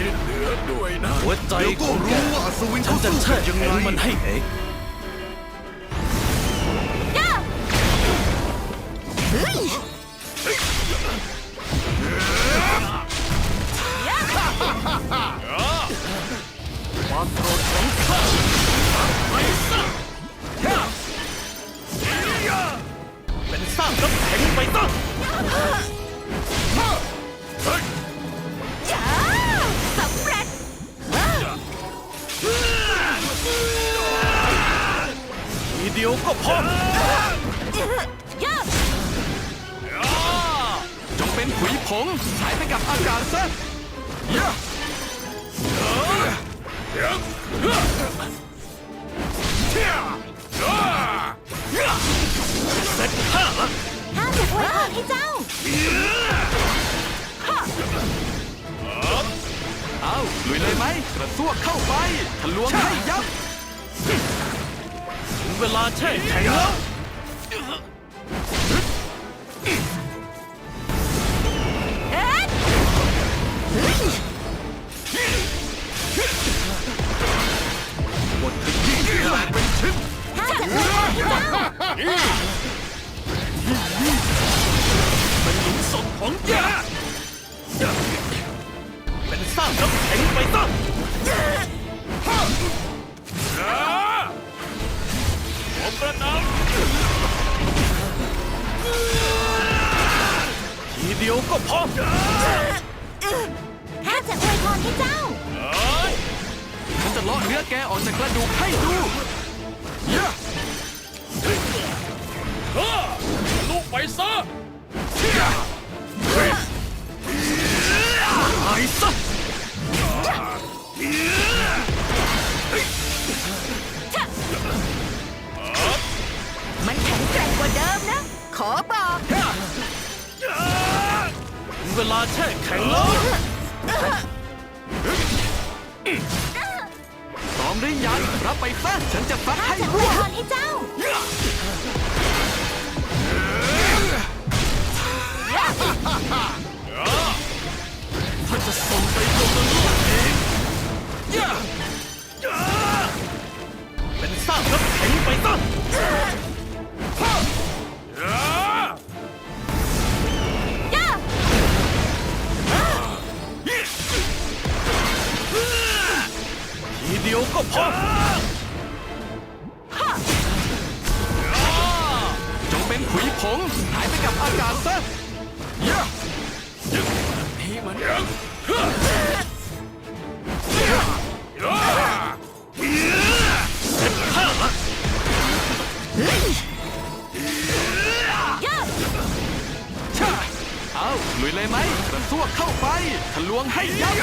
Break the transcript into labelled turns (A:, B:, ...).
A: ช่
B: วยเหลือด้วยนะ
A: หัวใจ
C: เดี๋ยว
A: ข
C: ก็
A: องแก
C: รู้ว่าอัศวิน
A: ฉัน
C: เขา
A: จะ
C: สู้
A: แช่
C: กันยัง
A: แข็
C: ไง
A: งมันให้เองความโกรธของข้าไปซ ยวก็พอ
D: ย่า
A: จงเป็นผุยผงหายไปกับอากาศซะยะเสร็จข้าละ
D: ข้าจะอวยพรให้เจ้า
A: เอาลุยเลยไหมกระซวกเข้าไปทะลวงให้ยับถึง เวลาแช่แข็งแล้ว
D: เอ๊ะ
A: หมดที่ยิ่งแตกเป็นชิ้น
D: เจ้า
A: เป็นหลุมศพของแกเป็นสร้างน้ำแข็งไปซะ
B: ขอประนาม
A: ทีเดียวก็พอ
D: ข้าจะอวยพรให้เจ้า
A: ฉันจะเลาะเนื้อแกออกจากกระดูกให้ดูยะ
B: ข้าลูกไปซะ
A: ตายซะ
D: บอก
A: ถึงเวลาแช่แข็งแล้วพร้อมหรือยังรับไปซะฉันจะฟัดให้
D: จะอ
A: ร่
D: ว
A: วย
D: พรให้เจ้า
A: ถ้าจะส่งไปโดน งหายไปกับอากาศซะยะนี่มัน
D: ย่า
A: ชาเอาลุยเลยไหมกระซวกเข้าไปทะลวงให้ยับ